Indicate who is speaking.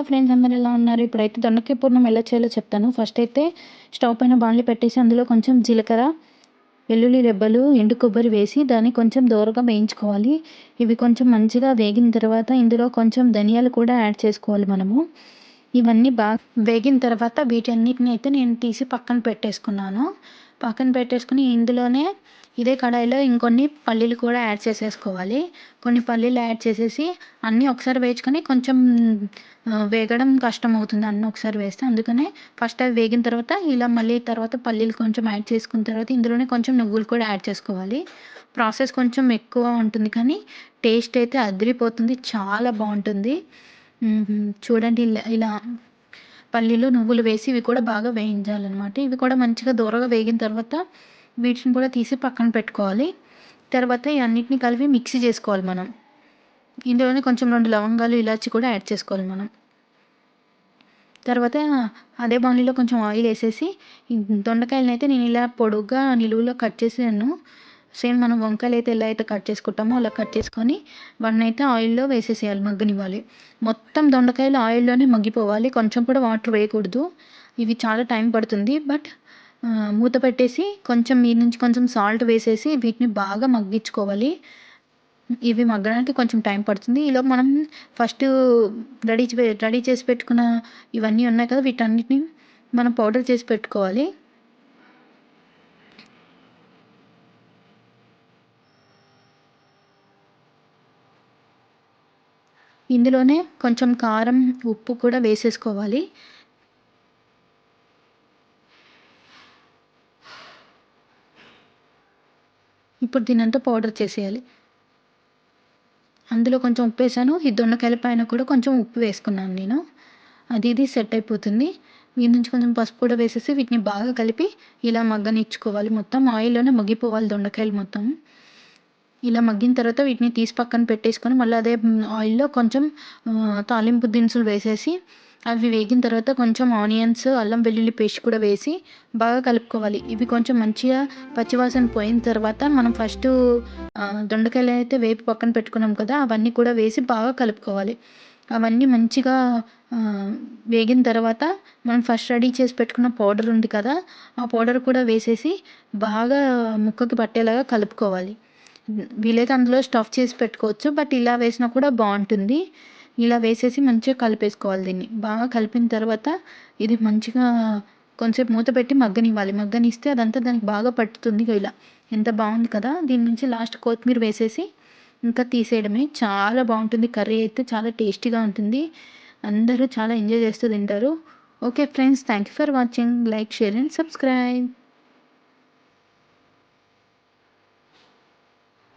Speaker 1: Hello friends అందరు ఎలా ఉన్నారు? ఇప్పుడైతే దొండకాయ పూర్ణం ఎలా చేయాలో చెప్తాను. ఫస్ట్ అయితే స్టవ్ పైన బాండ్లు పెట్టేసి అందులో కొంచెం జీలకర్ర వెల్లుల్లి రెబ్బలు ఎండు కొబ్బరి వేసి దాన్ని కొంచెం దూరగా వేయించుకోవాలి. ఇవి కొంచెం మంచిగా వేగిన తర్వాత ఇందులో కొంచెం ధనియాలు కూడా యాడ్ చేసుకోవాలి మనము. ఇవన్నీ బాగా వేగిన తర్వాత వీటన్నిటిని అయితే నేను తీసి పక్కన పెట్టేసుకున్నాను. పక్కన పెట్టేసుకుని ఇందులోనే ఇదే కడాయిలో ఇంకొన్ని పల్లీలు కూడా యాడ్ చేసేసుకోవాలి. కొన్ని పల్లీలు యాడ్ చేసేసి అన్నీ ఒకసారి వేయించుకొని కొంచెం వేగడం కష్టం అవుతుంది అన్నీ ఒకసారి వేస్తే. అందుకనే ఫస్ట్ అవి వేగిన తర్వాత ఇలా మళ్ళీ తర్వాత పల్లీలు కొంచెం యాడ్ చేసుకున్న తర్వాత ఇందులోనే కొంచెం నువ్వులు కూడా యాడ్ చేసుకోవాలి. ప్రాసెస్ కొంచెం ఎక్కువ ఉంటుంది కానీ టేస్ట్ అయితే అదిరిపోతుంది. చాలా బాగుంటుంది. చూడండి ఇలా ఇలా పల్లీలు నువ్వులు వేసి ఇవి కూడా బాగా వేయించాలన్నమాట. ఇవి కూడా మంచిగా దూరగా వేగిన తర్వాత వీటిని కూడా తీసి పక్కన పెట్టుకోవాలి. తర్వాత ఈ అన్నిటిని కలిపి మిక్సీ చేసుకోవాలి మనం. ఇందులోనే కొంచెం రెండు లవంగాలు ఇలాచి కూడా యాడ్ చేసుకోవాలి మనం. తర్వాత అదే బాణలిలో కొంచెం ఆయిల్ వేసేసి దొండకాయలను అయితే నేను ఇలా పొడుగ్గా నిలువులో కట్ చేసాను. సేమ్ మనం వంకాయలు అయితే ఎలా అయితే కట్ చేసుకుంటామో అలా కట్ చేసుకొని వాటిని అయితే ఆయిల్లో వేసేసేయాలి మగ్గనివ్వాలి. మొత్తం దొండకాయలు ఆయిల్లోనే మగ్గిపోవాలి. కొంచెం కూడా వాటర్ వేయకూడదు. ఇవి చాలా టైం పడుతుంది. బట్ మూత పెట్టేసి కొంచెం మీద నుంచి కొంచెం సాల్ట్ వేసేసి వీటిని బాగా మగ్గించుకోవాలి. ఇవి మగ్గడానికి కొంచెం టైం పడుతుంది. ఈలోపు మనం ఫస్ట్ రెడీ రెడీ చేసి పెట్టుకున్న ఇవన్నీ ఉన్నాయి కదా వీటన్నిటిని మనం పౌడర్ చేసి పెట్టుకోవాలి. ఇందులోనే కొంచెం కారం ఉప్పు కూడా వేసేసుకోవాలి. ఇప్పుడు దీనంతా పౌడర్ చేసేయాలి. అందులో కొంచెం ఉప్పు వేసాను. ఈ దొండకాయల పైన కూడా కొంచెం ఉప్పు వేసుకున్నాను నేను. అది ఇది సెట్ అయిపోతుంది. వీటి నుంచి కొంచెం పసుపు కూడా వేసేసి వీటిని బాగా కలిపి ఇలా మగ్గనిచ్చుకోవాలి మొత్తం. ఆయిల్లోనే మగ్గిపోవాలి దొండకాయలు మొత్తం. ఇలా మగ్గిన తర్వాత వీటిని తీసి పక్కన పెట్టేసుకొని మళ్ళీ అదే ఆయిల్లో కొంచెం తాలింపు దినుసులు వేసేసి అవి వేగిన తర్వాత కొంచెం ఆనియన్స్ అల్లం వెల్లుల్లి పేస్ట్ కూడా వేసి బాగా కలుపుకోవాలి. ఇవి కొంచెం మంచిగా పచ్చివాసన పోయిన తర్వాత మనం ఫస్ట్ దొండకాయలు అయితే వేపి పక్కన పెట్టుకున్నాం కదా అవన్నీ కూడా వేసి బాగా కలుపుకోవాలి. అవన్నీ మంచిగా వేగిన తర్వాత మనం ఫస్ట్ రెడీ చేసి పెట్టుకున్న పౌడర్ ఉంది కదా ఆ పౌడర్ కూడా వేసేసి బాగా ముక్కకి పట్టేలాగా కలుపుకోవాలి. వీలైతే అందులో స్టఫ్ చేసి పెట్టుకోవచ్చు బట్ ఇలా వేసినా కూడా బాగుంటుంది. ఇలా వేసేసి మంచిగా కలిపేసుకోవాలి దీన్ని. బాగా కలిపిన తర్వాత ఇది మంచిగా కొంచెంసేపు మూత పెట్టి మగ్గనివ్వాలి. మగ్గనిస్తే అదంతా దానికి బాగా పట్టుతుంది ఇలా. ఎంత బాగుంది కదా. దీని నుంచి లాస్ట్ కొత్తిమీర వేసేసి ఇంకా తీసేయడమే. చాలా బాగుంటుంది. కర్రీ అయితే చాలా టేస్టీగా ఉంటుంది. అందరూ చాలా ఎంజాయ్ చేస్తూ తింటారు. Okay friends thank you for watching like share and subscribe